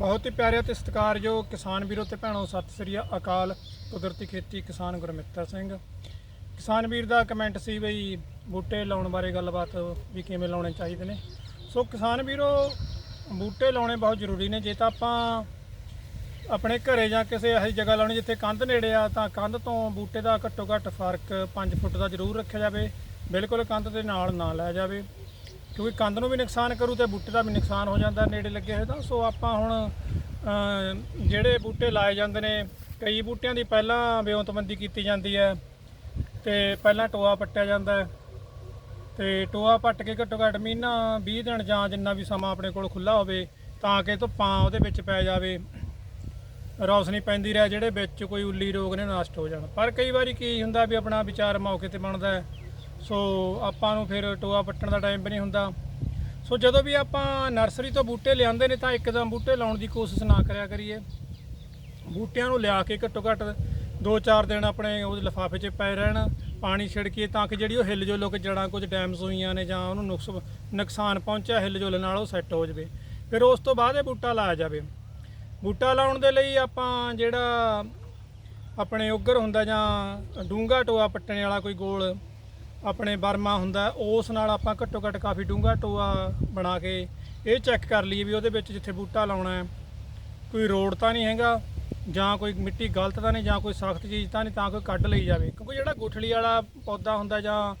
ਬਹੁਤ ਹੀ ਪਿਆਰੇ ਅਤੇ ਸਤਿਕਾਰਯੋਗ ਕਿਸਾਨ ਵੀਰੋ ਤੇ ਭੈਣੋ, ਸਤਿ ਸ੍ਰੀ ਅਕਾਲ। ਕੁਦਰਤੀ ਖੇਤੀ ਕਿਸਾਨ ਗੁਰਮਿੱਤਰ ਸਿੰਘ। ਕਿਸਾਨ ਵੀਰ ਦਾ ਕਮੈਂਟ ਸੀ ਬਈ ਬੂਟੇ ਲਾਉਣ ਬਾਰੇ ਗੱਲਬਾਤ ਵੀ ਕਿਵੇਂ ਲਾਉਣੇ ਚਾਹੀਦੇ ਨੇ। ਸੋ ਕਿਸਾਨ ਵੀਰੋ, ਬੂਟੇ ਲਾਉਣੇ ਬਹੁਤ ਜ਼ਰੂਰੀ ਨੇ। ਜੇ ਤਾਂ ਆਪਾਂ ਆਪਣੇ ਘਰੇ ਜਾਂ ਕਿਸੇ ਇਹੋ ਜਿਹੀ ਜਗ੍ਹਾ ਲਾਉਣੀ ਜਿੱਥੇ ਕੰਧ ਨੇੜੇ ਆ, ਤਾਂ ਕੰਧ ਤੋਂ ਬੂਟੇ ਦਾ ਘੱਟੋ ਘੱਟ ਫ਼ਰਕ 5 ਫੁੱਟ ਦਾ ਜ਼ਰੂਰ ਰੱਖਿਆ ਜਾਵੇ। ਬਿਲਕੁਲ ਕੰਧ ਦੇ ਨਾਲ ਨਾ ਲਾਇਆ ਜਾਵੇ। ਕਿਉਂਕਿ ਕੰਧ ਨੂੰ ਵੀ ਨੁਕਸਾਨ ਕਰੂ ਤੇ ਬੂਟੇ ਦਾ ਵੀ ਨੁਕਸਾਨ ਹੋ ਜਾਂਦਾ, ਨੇੜੇ ਲੱਗੇ ਹੋਏ ਤਾਂ। ਸੋ ਆਪਾਂ ਹੁਣ ਜਿਹੜੇ ਬੂਟੇ ਲਾਏ ਜਾਂਦੇ ਨੇ, ਕਈ ਬੂਟਿਆਂ ਦੀ ਪਹਿਲਾਂ ਵਿਉਂਤਬੰਦੀ ਕੀਤੀ ਜਾਂਦੀ ਹੈ ਤੇ ਪਹਿਲਾਂ ਟੋਆ ਪੱਟਿਆ ਜਾਂਦਾ ਹੈ। ਤੇ ਟੋਆ ਪੱਟ ਕੇ ਘੱਟੋ ਘੱਟ ਮਹੀਨਾ 20 ਦਿਨ ਜਾਂ ਜਿੰਨਾ ਵੀ ਸਮਾਂ ਆਪਣੇ ਕੋਲ ਖੁੱਲਾ ਹੋਵੇ, ਤਾਂ ਕਿ ਧੁੱਪਾਂ ਉਹਦੇ ਵਿੱਚ ਪੈ ਜਾਵੇ। ਰੌਸ਼ਨੀ ਪੈਂਦੀ ਰਹੇ, ਜਿਹੜੇ ਵਿੱਚ ਕੋਈ ਉੱਲੀ ਰੋਗ ਨੇ ਨਸ਼ਟ ਹੋ ਜਾਣ। ਪਰ ਕਈ ਵਾਰੀ ਕੀ ਹੁੰਦਾ ਵੀ ਆਪਣਾ ਵਿਚਾਰ ਮੌਕੇ ਤੇ ਬਣਦਾ ਹੈ। ਸੋ ਆਪਾਂ ਨੂੰ ਫਿਰ ਟੋਆ ਪੱਟਣ ਦਾ ਟਾਈਮ ਵੀ ਨਹੀਂ ਹੁੰਦਾ। ਸੋ ਜਦੋਂ ਵੀ ਆਪਾਂ ਨਰਸਰੀ ਤੋਂ ਬੂਟੇ ਲਿਆਂਦੇ ਨੇ ਤਾਂ ਇੱਕਦਮ ਬੂਟੇ ਲਾਉਣ ਦੀ ਕੋਸ਼ਿਸ਼ ਨਾ ਕਰਿਆ ਕਰੀਏ। ਬੂਟਿਆਂ ਨੂੰ ਲਿਆ ਕੇ ਘੱਟੋ ਘੱਟ 2-4 ਦਿਨ ਆਪਣੇ ਉਹ ਲਿਫਾਫੇ 'ਚ ਪਏ ਰਹਿਣ, ਪਾਣੀ ਛਿੜਕੀਏ ਤਾਂ ਕਿ ਜਿਹੜੀ ਉਹ ਹਿੱਲ ਜੁਲ ਕੇ ਜੜਾਂ ਕੁਝ ਡੈਮਸ ਹੋਈਆਂ ਨੇ ਜਾਂ ਉਹਨੂੰ ਨੁਕਸ ਨੁਕਸਾਨ ਪਹੁੰਚਿਆ ਹਿੱਲ ਜੁਲ ਨਾਲ ਉਹ ਸੈੱਟ ਹੋ ਜਾਵੇ। ਫਿਰ ਉਸ ਤੋਂ ਬਾਅਦ ਇਹ ਬੂਟਾ ਲਾਇਆ ਜਾਵੇ। ਬੂਟਾ ਲਾਉਣ ਦੇ ਲਈ ਆਪਾਂ ਜਿਹੜਾ ਆਪਣੇ ਉੱਗਰ ਹੁੰਦਾ ਜਾਂ ਡੂੰਗਾ ਟੋਆ ਪੱਟਣੇ ਵਾਲਾ ਕੋਈ ਗੋਲ ਆਪਣੇ ਬਰਮਾ ਹੁੰਦਾ, ਉਸ ਨਾਲ ਆਪਾਂ ਘੱਟੋ ਘੱਟ ਕਾਫੀ ਡੂੰਗਾ ਟੋਆ ਬਣਾ ਕੇ ਇਹ ਚੈੱਕ ਕਰ ਲਈਏ ਵੀ ਉਹਦੇ ਵਿੱਚ ਜਿੱਥੇ ਬੂਟਾ ਲਾਉਣਾ ਹੈ। ਕੋਈ ਰੋਡ ਤਾਂ ਨਹੀਂ ਹੈਗਾ, ਜਾਂ ਕੋਈ ਮਿੱਟੀ ਗਲਤ ਤਾਂ ਨਹੀਂ, ਜਾਂ ਕੋਈ ਸਖਤ ਚੀਜ਼ ਤਾਂ ਨਹੀਂ, ਤਾਂ ਕੋਈ ਕੱਢ ਲਈ ਜਾਵੇ। ਕਿਉਂਕਿ ਜਿਹੜਾ ਗੁਠਲੀ ਵਾਲਾ ਪੌਦਾ ਹੁੰਦਾ ਜਾਂ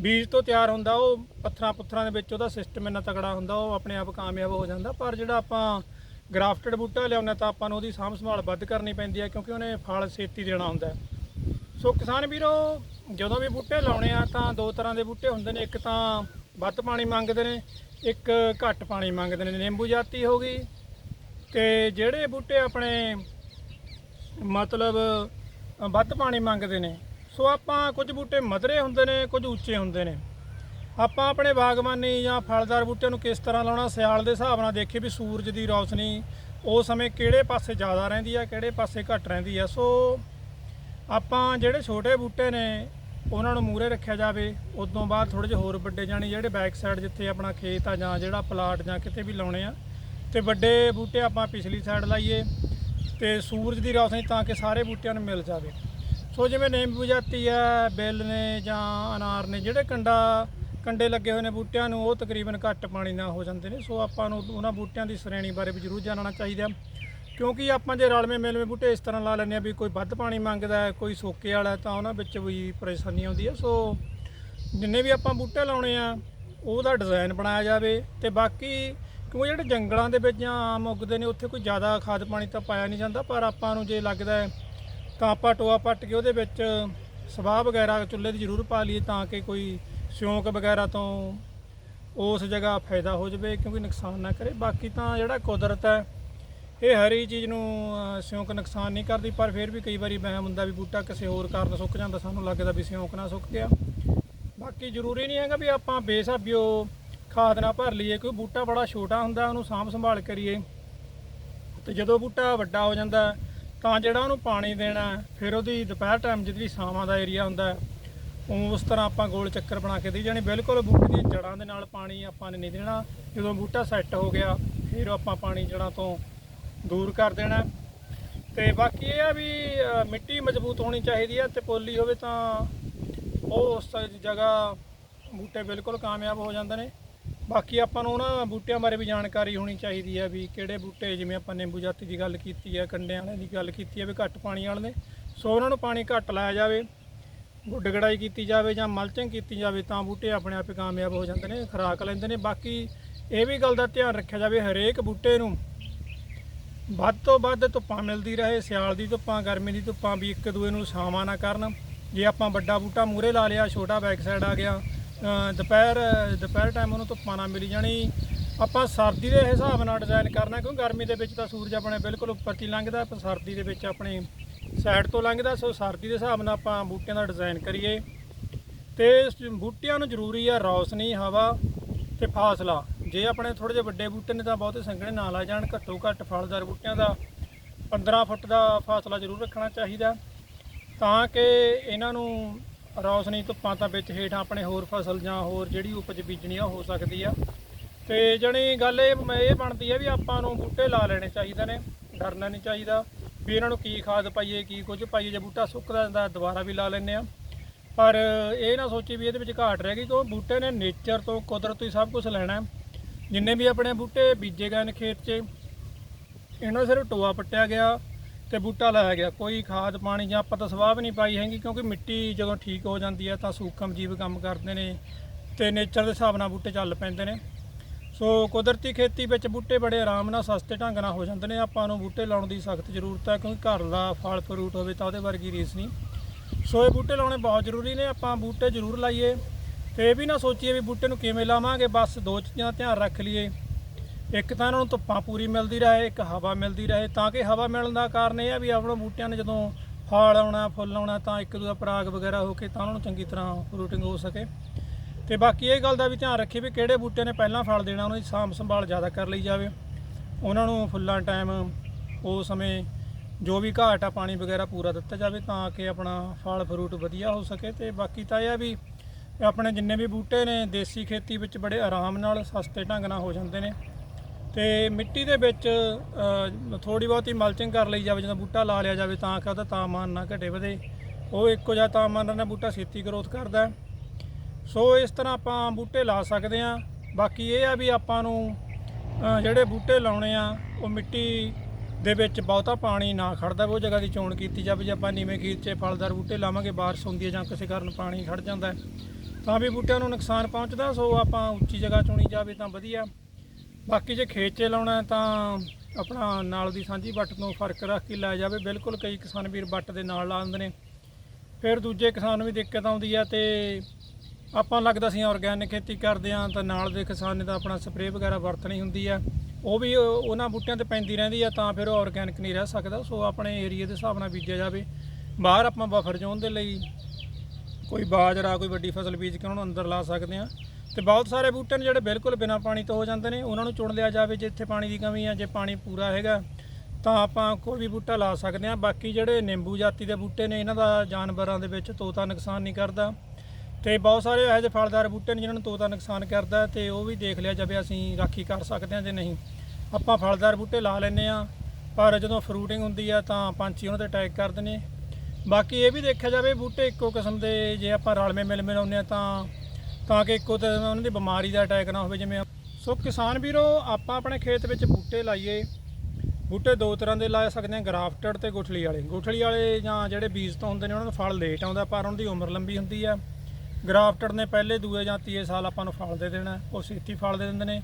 ਬੀਜ ਤੋਂ ਤਿਆਰ ਹੁੰਦਾ, ਉਹ ਪੱਥਰਾਂ ਪੁੱਥਰਾਂ ਦੇ ਵਿੱਚ ਉਹਦਾ ਸਿਸਟਮ ਇੰਨਾ ਤਕੜਾ ਹੁੰਦਾ, ਉਹ ਆਪਣੇ ਆਪ ਕਾਮਯਾਬ ਹੋ ਜਾਂਦਾ। ਪਰ ਜਿਹੜਾ ਆਪਾਂ ਗ੍ਰਾਫਟਡ ਬੂਟਾ ਲਿਆਉਂਦੇ ਤਾਂ ਆਪਾਂ ਨੂੰ ਉਹਦੀ ਸਾਂਭ ਸੰਭਾਲ ਵੱਧ ਕਰਨੀ ਪੈਂਦੀ ਹੈ, ਕਿਉਂਕਿ ਉਹਨੇ ਫਲ, ਛੇਤੀ ਦੇਣਾ ਹੁੰਦਾ ਸੋ ਕਿਸਾਨ ਵੀਰੋ, ਜਦੋਂ ਵੀ ਬੂਟੇ ਲਾਉਣੇ ਆ ਤਾਂ ਦੋ ਤਰ੍ਹਾਂ ਦੇ ਬੂਟੇ ਹੁੰਦੇ ਨੇ। ਇੱਕ ਤਾਂ ਵੱਧ ਪਾਣੀ ਮੰਗਦੇ ਨੇ, ਇੱਕ ਘੱਟ ਪਾਣੀ ਮੰਗਦੇ ਨੇ। ਨਿੰਬੂ ਜਾਤੀ ਹੋ ਗਈ ਤੇ ਜਿਹੜੇ ਬੂਟੇ ਆਪਣੇ ਮਤਲਬ ਵੱਧ ਪਾਣੀ ਮੰਗਦੇ ਨੇ, ਸੋ ਆਪਾਂ ਕੁਝ ਬੂਟੇ ਮਧਰੇ ਹੁੰਦੇ ਨੇ, ਕੁਝ ਉੱਚੇ ਹੁੰਦੇ ਨੇ। ਆਪਾਂ ਆਪਣੇ ਬਾਗਬਾਨੀ ਜਾਂ ਫਲਦਾਰ ਬੂਟਿਆਂ ਨੂੰ ਕਿਸ ਤਰ੍ਹਾਂ ਲਾਉਣਾ, ਸਿਆਲ ਦੇ ਹਿਸਾਬ ਨਾਲ ਦੇਖੀਏ ਵੀ ਸੂਰਜ ਦੀ ਰੌਸ਼ਨੀ ਉਹ ਸਮੇਂ ਕਿਹੜੇ ਪਾਸੇ ਜ਼ਿਆਦਾ ਰਹਿੰਦੀ ਆ, ਕਿਹੜੇ ਪਾਸੇ ਘੱਟ ਰਹਿੰਦੀ ਆ। ਸੋ ਆਪਾਂ ਜਿਹੜੇ ਛੋਟੇ ਬੂਟੇ ਨੇ, ਉਹਨਾਂ ਨੂੰ ਮੂਰੇ ਰੱਖਿਆ ਜਾਵੇ। ਉਦੋਂ ਬਾਅਦ ਥੋੜੇ ਜਿਹੇ ਹੋਰ ਵੱਡੇ ਜਾਣੀ ਜਿਹੜੇ ਬੈਕ ਸਾਈਡ ਜਿੱਥੇ ਆਪਣਾ ਖੇਤ ਆ ਜਾਂ ਜਿਹੜਾ ਪਲਾਟ ਜਾਂ ਕਿਤੇ ਵੀ ਲਾਉਣੇ ਆ। ਤੇ ਵੱਡੇ ਬੂਟੇ ਆਪਾਂ ਪਿਛਲੀ ਸਾਈਡ ਲਾਈਏ ਤੇ ਸੂਰਜ ਦੀ ਰੌਸ਼ਨੀ ਤਾਂ ਕਿ ਸਾਰੇ ਬੂਟਿਆਂ ਨੂੰ ਮਿਲ ਜਾਵੇ। ਸੋ ਜਿਵੇਂ ਨਿੰਬੂ ਜਾਤੀ ਹੈ ਬੇਲ ਨੇ ਜਾਂ ਅਨਾਰ ਨੇ, ਜਿਹੜੇ ਕੰਡਾ, ਕੰਡੇ ਲੱਗੇ ਹੋਏ ਨੇ ਬੂਟਿਆਂ ਨੂੰ, ਉਹ ਤਕਰੀਬਨ ਘੱਟ ਪਾਣੀ ਨਾਲ ਹੋ ਜਾਂਦੇ ਨੇ। ਸੋ ਆਪਾਂ ਨੂੰ ਉਹਨਾਂ ਬੂਟਿਆਂ ਦੀ ਸ਼੍ਰੇਣੀ ਬਾਰੇ ਵੀ ਜ਼ਰੂਰ ਜਾਣਨਾ ਚਾਹੀਦਾ। ਕਿਉਂਕਿ ਆਪਾਂ ਜੇ ਰਲਵੇਂ ਮਿਲਵੇਂ ਬੂਟੇ ਇਸ ਤਰ੍ਹਾਂ ਲਾ ਲੈਂਦੇ ਆ ਵੀ ਕੋਈ ਵੱਧ ਪਾਣੀ ਮੰਗਦਾ ਕੋਈ ਸੋਕੇ ਵਾਲਾ ਤਾਂ ਉਹਨਾਂ ਵਿੱਚ ਵੀ ਪਰੇਸ਼ਾਨੀ ਆਉਂਦੀ ਹੈ। ਸੋ ਜਿੰਨੇ ਵੀ ਆਪਾਂ ਬੂਟੇ ਲਾਉਣੇ ਆ, ਉਹਦਾ ਡਿਜ਼ਾਈਨ ਬਣਾਇਆ ਜਾਵੇ ਤੇ ਬਾਕੀ ਕਿਉਂਕਿ ਜਿਹੜੇ ਜੰਗਲਾਂ ਦੇ ਵਿੱਚ ਜਾਂ ਆਮ ਉੱਗਦੇ ਨੇ, ਉੱਥੇ ਕੋਈ ਜ਼ਿਆਦਾ ਖਾਦ ਪਾਣੀ ਤਾਂ ਪਾਇਆ ਨਹੀਂ ਜਾਂਦਾ, ਪਰ ਆਪਾਂ ਨੂੰ ਜੇ ਲੱਗਦਾ ਤਾਂ ਆਪਾਂ ਟੋਆ ਪੱਟ ਕੇ ਉਹਦੇ ਵਿੱਚ ਸਵਾਹ ਵਗੈਰਾ, ਚੁੱਲ੍ਹੇ ਦੀ ਜ਼ਰੂਰ ਪਾ ਲਈਏ ਤਾਂ ਕਿ ਕੋਈ ਸਿਉਂਕ ਵਗੈਰਾ ਤੋਂ ਉਸ ਜਗ੍ਹਾ ਫਾਇਦਾ ਹੋ ਜਾਵੇ, ਕਿਉਂਕਿ ਨੁਕਸਾਨ ਨਾ ਕਰੇ। ਬਾਕੀ ਤਾਂ ਜਿਹੜਾ ਕੁਦਰਤ ਹੈ ਇਹ ਹਰੀ ਚੀਜ਼ ਨੂੰ ਸਿਉਂਕ ਨੁਕਸਾਨ ਨਹੀਂ ਕਰਦੀ ਪਰ ਫਿਰ ਵੀ ਕਈ ਵਾਰੀ ਵਹਿਮ ਹੁੰਦਾ ਵੀ ਬੂਟਾ ਕਿਸੇ ਹੋਰ ਕਾਰਨ ਸੁੱਕ ਜਾਂਦਾ ਸਾਨੂੰ ਲੱਗਦਾ ਵੀ ਸਿਉਂਕ ਨਾ ਸੁੱਕ ਗਿਆ। ਬਾਕੀ ਜ਼ਰੂਰੀ ਨਹੀਂ ਹੈਗਾ ਵੀ ਆਪਾਂ ਬੇਸਾਬਿਓ ਖਾਦ ਨਾ ਭਰ ਲਈਏ ਕੋਈ ਬੂਟਾ ਬੜਾ ਛੋਟਾ ਹੁੰਦਾ ਉਹਨੂੰ ਸਾਂਭ ਸੰਭਾਲ ਕਰੀਏ। ਤੇ ਜਦੋਂ ਬੂਟਾ ਵੱਡਾ ਹੋ ਜਾਂਦਾ ਤਾਂ ਜਿਹੜਾ ਉਹਨੂੰ ਪਾਣੀ ਦੇਣਾ ਫਿਰ ਉਹਦੀ ਦੁਪਹਿਰ ਟਾਈਮ ਜਿਹੜੀ ਛਾਵਾਂ ਦਾ ਏਰੀਆ ਹੁੰਦਾ ਹੈ, ਉਸ ਤਰ੍ਹਾਂ ਆਪਾਂ ਗੋਲ ਚੱਕਰ ਬਣਾ ਕੇ ਦੇਈ ਜਾਣੀ। ਬਿਲਕੁਲ ਬੂਟੇ ਦੀਆਂ ਜੜਾਂ ਦੇ ਨਾਲ ਪਾਣੀ ਆਪਾਂ ਨੇ ਨਹੀਂ ਦੇਣਾ। ਜਦੋਂ ਬੂਟਾ ਸੈੱਟ ਹੋ ਗਿਆ ਫਿਰ ਆਪਾਂ ਪਾਣੀ ਜੜਾਂ ਤੋਂ ਦੂਰ ਕਰ ਦੇਣਾ। ਤੇ ਬਾਕੀ ਇਹ ਆ ਵੀ ਮਿੱਟੀ ਮਜ਼ਬੂਤ ਹੋਣੀ ਚਾਹੀਦੀ ਹੈ ਤੇ ਪੋਲੀ ਹੋਵੇ ਤਾਂ ਉਹ ਉਸ ਜਗ੍ਹਾ ਬੂਟੇ ਬਿਲਕੁਲ ਕਾਮਯਾਬ ਹੋ ਜਾਂਦੇ ਨੇ। ਬਾਕੀ ਆਪਾਂ ਨੂੰ ਉਹਨਾਂ ਬੂਟਿਆਂ ਬਾਰੇ ਵੀ ਜਾਣਕਾਰੀ ਹੋਣੀ ਚਾਹੀਦੀ ਹੈ ਵੀ ਕਿਹੜੇ ਬੂਟੇ, ਜਿਵੇਂ ਆਪਾਂ ਨਿੰਬੂ ਜਾਤੀ ਦੀ ਗੱਲ ਕੀਤੀ ਹੈ ਕੰਡਿਆਂ ਵਾਲੇ ਦੀ ਗੱਲ ਕੀਤੀ ਹੈ ਵੀ ਘੱਟ ਪਾਣੀ ਵਾਲੇ ਨੇ। ਸੋ ਉਹਨਾਂ ਨੂੰ ਪਾਣੀ ਘੱਟ ਲਾਇਆ ਜਾਵੇ, ਗੁੱਡ ਗੜਾਈ ਕੀਤੀ ਜਾਵੇ ਜਾਂ ਮਲਚਿੰਗ ਕੀਤੀ ਜਾਵੇ ਤਾਂ ਬੂਟੇ ਆਪਣੇ ਆਪ ਹੀ ਕਾਮਯਾਬ ਹੋ ਜਾਂਦੇ ਨੇ, ਖੁਰਾਕ ਲੈਂਦੇ ਨੇ। ਬਾਕੀ ਇਹ ਵੀ ਗੱਲ ਦਾ ਧਿਆਨ ਰੱਖਿਆ ਜਾਵੇ ਹਰੇਕ ਬੂਟੇ ਨੂੰ ਵੱਧ ਤੋਂ ਵੱਧ ਧੁੱਪਾਂ ਮਿਲਦੀ ਰਹੇ, ਸਿਆਲ ਦੀ ਧੁੱਪਾਂ, ਗਰਮੀ ਦੀ ਧੁੱਪਾਂ ਵੀ ਇੱਕ ਦੂਏ ਨੂੰ ਛਾਵਾਂ ਨਾ ਕਰਨ। ਜੇ ਆਪਾਂ ਵੱਡਾ ਬੂਟਾ ਮੂਰੇ ਲਾ ਲਿਆ, ਛੋਟਾ ਬੈਕ ਸਾਈਡ ਆ ਗਿਆ ਦੁਪਹਿਰ ਦੁਪਹਿਰ ਟਾਈਮ ਉਹਨੂੰ ਧੁੱਪਾਂ ਨਾ ਮਿਲੀ ਜਾਣੀ। ਆਪਾਂ ਸਰਦੀ ਦੇ ਹਿਸਾਬ ਨਾਲ ਡਿਜ਼ਾਈਨ ਕਰਨਾ, ਕਿਉਂਕਿ ਗਰਮੀ ਦੇ ਵਿੱਚ ਤਾਂ ਸੂਰਜ ਆਪਣੇ ਬਿਲਕੁਲ ਉੱਪਰ 'ਚ ਹੀ ਲੰਘਦਾ ਪਰ ਸਰਦੀ ਦੇ ਵਿੱਚ ਆਪਣੇ ਸਾਈਡ ਤੋਂ ਲੰਘਦਾ, ਸੋ ਸਰਦੀ ਦੇ ਹਿਸਾਬ ਨਾਲ ਆਪਾਂ ਬੂਟਿਆਂ ਦਾ ਡਿਜ਼ਾਈਨ ਕਰੀਏ। ਤੇ ਬੂਟਿਆਂ ਨੂੰ ਜ਼ਰੂਰੀ ਆ ਰੌਸ਼ਨੀ, ਹਵਾ ਤੇ ਫਾਸਲਾ। ਜੇ ਆਪਣੇ ਥੋੜੇ ਜਿਹੇ ਵੱਡੇ ਬੂਟੇ ਨੇ ਤਾਂ ਬਹੁਤੇ ਸੰਘਣੇ ਨਾ ਲਾ ਜਾਣ, ਘੱਟੋ ਘੱਟ ਫਲਦਾਰ ਬੂਟਿਆਂ ਦਾ 15 ਫੁੱਟ ਦਾ ਫਾਸਲਾ ਜ਼ਰੂਰ ਰੱਖਣਾ ਚਾਹੀਦਾ। ਤਾਂ ਕਿ ਇਹਨਾਂ ਨੂੰ ਰੌਸ਼ਨੀ ਧੁੱਪਾਂ ਤਾਂ ਵਿੱਚ ਹੇਠਾਂ ਆਪਣੇ ਹੋਰ ਫਸਲ ਜਾਂ ਹੋਰ ਜਿਹੜੀ ਉਪਜ ਬੀਜਣੀ ਆ ਹੋ ਸਕਦੀ ਆ। ਤੇ ਜਣੀ ਗੱਲ ਇਹ ਮ- ਇਹ ਬਣਦੀ ਹੈ ਵੀ ਆਪਾਂ ਨੂੰ ਬੂਟੇ ਲਾ ਲੈਣੇ ਚਾਹੀਦੇ ਨੇ, ਡਰਨਾ ਨਹੀਂ ਚਾਹੀਦਾ। ਵੀ ਇਹਨਾਂ ਨੂੰ ਕੀ ਖਾਦ ਪਾਈਏ, ਕੀ ਕੁਝ ਪਾਈਏ, ਜੇ ਬੂਟਾ ਸੁੱਕਦਾ ਜਾਂਦਾ ਦੁਬਾਰਾ ਵੀ ਲਾ ਲੈਂਦੇ ਆ। ਪਰ ਇਹ ਨਾ ਸੋਚੀ ਵੀ ਇਹਦੇ ਵਿੱਚ ਘਾਟ ਰਹਿ ਗਈ ਕਿਉਂ? ਬੂਟੇ ਨੇ ਨੇਚਰ ਤੋਂ ਕੁਦਰਤ ਤੋਂ ਹੀ ਸਭ ਕੁਝ ਲੈਣਾ ਹੈ। ਜਿੰਨੇ ਵੀ ਆਪਣੇ ਬੂਟੇ ਬੀਜੇ ਗਏ ਨੇ ਖੇਤ 'ਚ, ਇਹਨਾਂ ਨੂੰ ਸਿਰਫ ਟੋਆ ਪੱਟਿਆ ਗਿਆ ਤੇ ਬੂਟਾ ਲਾਇਆ ਗਿਆ। ਕੋਈ ਖਾਦ ਪਾਣੀ ਜਾਂ ਆਪਾਂ ਤਾਂ ਸਵਾਹ ਵੀ ਨਹੀਂ ਪਾਈ ਹੈਗੀ ਕਿਉਂਕਿ ਮਿੱਟੀ ਜਦੋਂ ਠੀਕ ਹੋ ਜਾਂਦੀ ਹੈ ਤਾਂ ਸੂਖਮ ਜੀਵ ਕੰਮ ਕਰਦੇ ਨੇ ਤੇ ਨੇਚਰ ਦੇ ਹਿਸਾਬ ਨਾਲ ਬੂਟੇ ਚੱਲ ਪੈਂਦੇ ਨੇ। ਸੋ ਕੁਦਰਤੀ ਖੇਤੀ ਵਿੱਚ ਬੂਟੇ ਬੜੇ ਆਰਾਮ ਨਾਲ ਸਸਤੇ ਢੰਗ ਨਾਲ ਹੋ ਜਾਂਦੇ ਨੇ। ਆਪਾਂ ਨੂੰ ਬੂਟੇ ਲਾਉਣ ਦੀ ਸਖਤ ਜ਼ਰੂਰਤ ਹੈ ਕਿਉਂਕਿ ਘਰ ਦਾ ਫਲ ਫਰੂਟ ਹੋਵੇ ਤਾਂ ਉਹਦੇ ਵਰਗੀ ਰੀਸ ਨਹੀਂ। ਸੋ ਇਹ ਬੂਟੇ ਲਾਉਣੇ ਬਹੁਤ ਜ਼ਰੂਰੀ ਨੇ। ਆਪਾਂ ਬੂਟੇ ਜ਼ਰੂਰ ਲਾਈਏ। ਤੇ ਇਹ ਵੀ ਨਾ ਸੋਚੀਏ ਵੀ ਬੂਟੇ ਨੂੰ ਕਿਵੇਂ ਲਾਵਾਂਗੇ, ਬਸ ਦੋ ਚੀਜ਼ਾਂ ਦਾ ਧਿਆਨ ਰੱਖ ਲਈਏ। ਇੱਕ ਤਾਂ ਇਹਨਾਂ ਨੂੰ ਧੁੱਪਾਂ ਪੂਰੀ ਮਿਲਦੀ ਰਹੇ, ਇੱਕ ਹਵਾ ਮਿਲਦੀ ਰਹੇ, ਤਾਂ ਕਿ ਹਵਾ ਮਿਲਣ ਦਾ ਕਾਰਨ ਇਹ ਆ ਵੀ ਆਪਣੇ ਬੂਟਿਆਂ ਨੇ ਜਦੋਂ ਫਲ ਆਉਣਾ, ਫੁੱਲ ਆਉਣਾ, ਤਾਂ ਇੱਕ ਦੂਜਾ ਪਰਾਗ ਵਗੈਰਾ ਹੋ ਕੇ ਤਾਂ ਉਹਨਾਂ ਨੂੰ ਚੰਗੀ ਤਰ੍ਹਾਂ ਫਰੂਟਿੰਗ ਹੋ ਸਕੇ। ਤੇ ਬਾਕੀ ਇਹ ਗੱਲ ਦਾ ਵੀ ਧਿਆਨ ਰੱਖੀਏ ਵੀ ਕਿਹੜੇ ਬੂਟੇ ਨੇ ਪਹਿਲਾਂ ਫਲ ਦੇਣਾ, ਉਹਨਾਂ ਦੀ ਸਾਂਭ ਸੰਭਾਲ ਜ਼ਿਆਦਾ ਕਰ ਲਈ ਜਾਵੇ। ਉਹਨਾਂ ਨੂੰ ਫੁੱਲਾਂ ਟਾਈਮ, ਉਹ ਸਮੇਂ ਜੋ ਵੀ ਘਾਟ ਆ, ਪਾਣੀ ਵਗੈਰਾ ਪੂਰਾ ਦਿੱਤਾ ਜਾਵੇ ਤਾਂ ਕਿ ਆਪਣਾ ਫਲ, ਫਰੂਟ ਵਧੀਆ ਹੋ ਸਕੇ। ਤੇ ਬਾਕੀ ਤਾਂ ਇਹ ਆ ਵੀ ਆਪਣੇ ਜਿੰਨੇ ਵੀ ਬੂਟੇ ਨੇ ਦੇਸੀ ਖੇਤੀ ਵਿੱਚ ਬੜੇ ਆਰਾਮ ਨਾਲ ਸਸਤੇ ਢੰਗ ਨਾਲ ਹੋ ਜਾਂਦੇ ਨੇ। ਤੇ ਮਿੱਟੀ ਦੇ ਵਿੱਚ ਥੋੜੀ ਬਹੁਤੀ ਮਲਚਿੰਗ ਕਰ ਲਈ ਜਾਵੇ, ਜਦੋਂ ਬੂਟਾ ਲਾ ਲਿਆ ਜਾਵੇ, ਤਾਂ ਕਿ ਉਹਦਾ ਤਾਪਮਾਨ ਨਾ ਘਟੇ ਵਧੇ। ਉਹ ਇੱਕੋ ਜਿਹਾ ਤਾਪਮਾਨ ਨਾਲ ਬੂਟਾ ਛੇਤੀ ਗਰੋਥ ਕਰਦਾ ਸੋ ਇਸ ਤਰ੍ਹਾਂ ਆਪਾਂ ਬੂਟੇ ਲਾ ਸਕਦੇ ਆ ਬਾਕੀ ਇਹ ਆ ਵੀ ਆਪਾਂ ਨੂੰ ਜਿਹੜੇ ਬੂਟੇ ਲਾਉਣੇ ਆ, ਉਹ ਮਿੱਟੀ ਦੇ ਵਿੱਚ ਬਹੁਤਾ ਪਾਣੀ ਨਾ ਖੜਦਾ ਉਹ ਜਗ੍ਹਾ ਦੀ ਚੋਣ ਕੀਤੀ ਜਾਵੇ। ਜੇ ਆਪਾਂ ਨੀਵੇਂ ਖੇਤ 'ਚ ਫਲਦਾਰ ਬੂਟੇ ਲਾਵਾਂਗੇ, ਬਾਰਿਸ਼ ਹੁੰਦੀ ਹੈ ਜਾਂ ਕਿਸੇ ਕਾਰਨ ਪਾਣੀ ਖੜ ਜਾਂਦਾ ਤਾਂ ਵੀ ਬੂਟਿਆਂ ਨੂੰ ਨੁਕਸਾਨ ਪਹੁੰਚਦਾ, ਸੋ ਆਪਾਂ ਉੱਚੀ ਜਗ੍ਹਾ ਚੁਣੀ ਜਾਵੇ ਤਾਂ ਵਧੀਆ। ਬਾਕੀ ਜੇ ਖੇਤ 'ਚ ਲਾਉਣਾ ਤਾਂ ਆਪਣਾ ਨਾਲ ਦੀ ਸਾਂਝੀ ਵੱਟ ਤੋਂ ਫ਼ਰਕ ਰੱਖ ਕੇ ਲਾਇਆ ਜਾਵੇ। ਬਿਲਕੁਲ ਕਈ ਕਿਸਾਨ ਵੀਰ ਵੱਟ ਦੇ ਨਾਲ ਲਾ ਦਿੰਦੇ ਨੇ। ਫਿਰ ਦੂਜੇ ਕਿਸਾਨ ਨੂੰ ਵੀ ਦਿੱਕਤ ਆਉਂਦੀ ਆ ਤੇ ਆਪਾਂ ਲੱਗਦਾ ਸੀ ਆਰਗੈਨਿਕ ਖੇਤੀ ਕਰਦੇ ਆ ਤਾਂ ਨਾਲ ਦੇ ਕਿਸਾਨ ਨੇ ਤਾਂ ਆਪਣਾ ਸਪਰੇਅ ਵਗੈਰਾ ਵਰਤਣੀ ਹੁੰਦੀ ਆ। ਉਹ ਵੀ ਉਹਨਾਂ ਬੂਟਿਆਂ ਤੇ ਪੈਂਦੀ ਰਹਿੰਦੀ ਆ ਤਾਂ ਫਿਰ ਉਹ ਆਰਗੈਨਿਕ ਨਹੀਂ ਰਹਿ ਸਕਦਾ। ਸੋ ਆਪਣੇ ਏਰੀਆ ਦੇ ਹਿਸਾਬ ਨਾਲ ਬੀਜਿਆ ਜਾਵੇ। ਬਾਹਰ ਆਪਾਂ ਬਫਰ ਜ਼ੋਨ ਦੇ ਲਈ ਕੋਈ ਬਾਜਰਾ, ਕੋਈ ਵੱਡੀ ਫਸਲ ਬੀਜ ਕੇ ਉਹਨਾਂ ਨੂੰ ਅੰਦਰ ਲਾ ਸਕਦੇ ਆ ਤੇ ਬਹੁਤ ਸਾਰੇ ਬੂਟੇ ਨੇ ਜਿਹੜੇ ਬਿਲਕੁਲ ਬਿਨਾਂ ਪਾਣੀ ਤੋਂ ਹੋ ਜਾਂਦੇ ਨੇ, ਉਹਨਾਂ ਨੂੰ ਚੁਣ ਲਿਆ ਜਾਵੇ ਜੇ ਇੱਥੇ ਪਾਣੀ ਦੀ ਕਮੀ ਆ, ਜੇ ਪਾਣੀ ਪੂਰਾ ਹੈਗਾ, ਤਾਂ ਆਪਾਂ ਕੋਈ ਵੀ ਬੂਟਾ ਲਾ ਸਕਦੇ ਆ ਬਾਕੀ ਜਿਹੜੇ ਨਿੰਬੂ ਜਾਤੀ ਦੇ ਬੂਟੇ ਨੇ, ਇਹਨਾਂ ਦਾ ਜਾਨਵਰਾਂ ਦੇ ਵਿੱਚ ਤੋਤਾ ਨੁਕਸਾਨ ਨਹੀਂ ਕਰਦਾ। ਤੇ ਬਹੁਤ ਸਾਰੇ ਇਹੋ ਜਿਹੇ ਫਲਦਾਰ ਬੂਟੇ ਨੇ ਜਿਨ੍ਹਾਂ ਨੂੰ ਤੋਤਾ ਨੁਕਸਾਨ ਕਰਦਾ ਤੇ ਉਹ ਵੀ ਦੇਖ ਲਿਆ ਜਾਵੇ, ਅਸੀਂ ਰਾਖੀ ਕਰ ਸਕਦੇ ਹਾਂ ਜੇ ਨਹੀਂ। ਆਪਾਂ ਫਲਦਾਰ ਬੂਟੇ ਲਾ ਲੈਨੇ ਆ ਪਰ ਜਦੋਂ ਫਰੂਟਿੰਗ ਹੁੰਦੀ ਆ ਤਾਂ ਪੰਛੀ ਉਹਨਾਂ ਤੇ ਅਟੈਕ ਕਰਦੇ ਨੇ। ਬਾਕੀ ਇਹ ਵੀ ਦੇਖਿਆ ਜਾਵੇ ਬੂਟੇ ਇੱਕੋ ਕਿਸਮ ਦੇ, ਜੇ ਆਪਾਂ ਰਲਵੇਂ ਮਿਲ ਮਿਲਾਉਂਦੇ ਆ ਤਾਂ ਤਾਂ ਕਿ ਇੱਕੋ ਤਰ੍ਹਾਂ ਉਹਨਾਂ ਦੀ ਬਿਮਾਰੀ ਦਾ ਅਟੈਕ ਨਾ ਹੋਵੇ ਜਿਵੇਂ ਸੋ ਕਿਸਾਨ ਵੀਰੋ, ਆਪਾਂ ਆਪਣੇ ਖੇਤ ਵਿੱਚ ਬੂਟੇ ਲਾਈਏ। ਬੂਟੇ ਦੋ ਤਰ੍ਹਾਂ ਦੇ ਲਾ ਸਕਦੇ ਆ ਗ੍ਰਾਫਟਡ ਤੇ ਗੁਠਲੀ ਵਾਲੇ। ਗੁਠਲੀ ਵਾਲੇ ਜਾਂ ਜਿਹੜੇ ਬੀਜ ਤੋਂ ਹੁੰਦੇ ਨੇ, ਉਹਨਾਂ ਨੂੰ ਫਲ ਲੇਟ ਆਉਂਦਾ, ਪਰ ਉਹਨਾਂ ਦੀ ਉਮਰ ਲੰਬੀ ਹੁੰਦੀ ਆ। ਗ੍ਰਾਫਟਡ ਨੇ ਪਹਿਲੇ, ਦੂਏ ਜਾਂ ਤੀਏ ਸਾਲ ਆਪਾਂ ਨੂੰ ਫਲ ਦੇ ਦੇਣਾ, ਉਹ ਛੇਤੀ ਫਲ ਦੇ ਦਿੰਦੇ ਨੇ।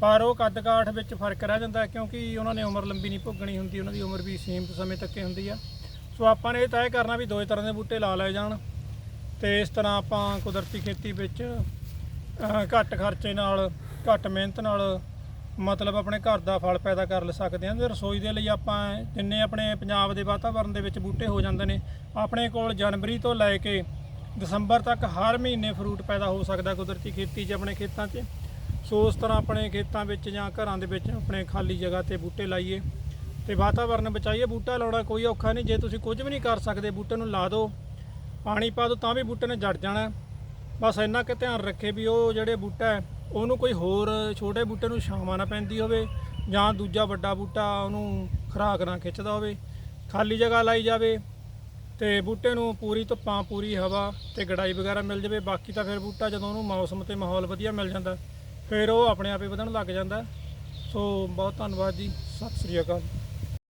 ਪਰ ਉਹ ਕੱਦ ਕਾਠ ਵਿੱਚ ਫ਼ਰਕ ਰਹਿ ਜਾਂਦਾ, ਕਿਉਂਕਿ ਉਹਨਾਂ ਨੇ ਉਮਰ ਲੰਬੀ ਨਹੀਂ ਭੋਗਣੀ ਹੁੰਦੀ, ਉਹਨਾਂ ਦੀ ਉਮਰ ਵੀ ਸੀਮਤ ਸਮੇਂ ਤੱਕ ਹੀ ਹੁੰਦੀ ਆ। ਸੋ ਆਪਾਂ ਨੇ ਇਹ ਤੈਅ ਕਰਨਾ ਵੀ ਦੋਏ ਤਰ੍ਹਾਂ ਦੇ ਬੂਟੇ ਲਾ ਲਏ ਜਾਣ ਤੇ ਇਸ ਤਰ੍ਹਾਂ ਆਪਾਂ ਕੁਦਰਤੀ ਖੇਤੀ ਵਿੱਚ ਘੱਟ ਖਰਚੇ ਨਾਲ, ਘੱਟ ਮਿਹਨਤ ਨਾਲ ਮਤਲਬ ਆਪਣੇ ਘਰ ਦਾ ਫਲ ਪੈਦਾ ਕਰ ਲ ਸਕਦੇ ਹਾਂ ਤੇ ਰਸੋਈ ਦੇ ਲਈ ਆਪਾਂ ਜਿੰਨੇ ਆਪਣੇ ਪੰਜਾਬ ਦੇ ਵਾਤਾਵਰਣ ਦੇ ਵਿੱਚ ਬੂਟੇ ਹੋ ਜਾਂਦੇ ਨੇ, ਆਪਣੇ ਕੋਲ ਜਨਵਰੀ ਤੋਂ ਲੈ ਕੇ ਦਸੰਬਰ ਤੱਕ ਹਰ ਮਹੀਨੇ ਫਰੂਟ ਪੈਦਾ ਹੋ ਸਕਦਾ ਕੁਦਰਤੀ ਖੇਤੀ 'ਚ ਆਪਣੇ ਖੇਤਾਂ 'ਚ। ਸੋ ਉਸ ਤਰ੍ਹਾਂ ਆਪਣੇ ਖੇਤਾਂ ਵਿੱਚ ਜਾਂ ਘਰਾਂ ਦੇ ਵਿੱਚ ਆਪਣੇ ਖਾਲੀ ਜਗ੍ਹਾ ਤੇ ਬੂਟੇ ਲਾਈਏ। ਤੇ ਵਾਤਾਵਰਨ ਬਚਾਈਏ, ਬੂਟਾ ਲਾਉਣਾ ਕੋਈ ਔਖਾ ਨਹੀਂ। ਜੇ ਤੁਸੀਂ ਕੁਝ ਵੀ ਨਹੀਂ ਕਰ ਸਕਦੇ, ਬੂਟੇ ਨੂੰ ਲਾ ਦਿਓ, ਪਾਣੀ ਪਾ ਦਿਓ, ਤਾਂ ਵੀ ਬੂਟੇ ਨੇ ਜੜ ਜਾਣਾ। ਬਸ ਇੰਨਾ ਕਿ ਧਿਆਨ ਰੱਖੇ ਵੀ ਉਹ ਜਿਹੜੇ ਬੂਟਾ ਹੈ, ਉਹਨੂੰ ਕੋਈ ਹੋਰ ਛੋਟੇ ਬੂਟੇ ਨੂੰ ਛਾਵਾਂ ਨਾ ਪੈਂਦੀ ਹੋਵੇ, ਜਾਂ ਦੂਜਾ ਵੱਡਾ ਬੂਟਾ ਉਹਨੂੰ ਖਰਾਕ ਨਾ ਖਿੱਚਦਾ ਹੋਵੇ। ਖਾਲੀ ਜਗ੍ਹਾ ਲਾਈ ਜਾਵੇ ਤੇ ਬੂਟੇ ਨੂੰ ਪੂਰੀ ਧੁੱਪਾਂ, ਪੂਰੀ ਹਵਾ ਤੇ ਗੜਾਈ ਵਗੈਰਾ ਮਿਲ ਜਾਵੇ। ਬਾਕੀ ਤਾਂ ਫਿਰ ਬੂਟਾ ਜਦੋਂ ਉਹਨੂੰ ਮੌਸਮ ਤੇ ਮਾਹੌਲ ਵਧੀਆ ਮਿਲ ਜਾਂਦਾ, ਫਿਰ ਉਹ ਆਪਣੇ ਆਪੇ ਵਧਣ ਲੱਗ ਜਾਂਦਾ। ਸੋ ਬਹੁਤ ਧੰਨਵਾਦ ਜੀ। ਸਤਿ ਸ੍ਰੀ ਅਕਾਲ।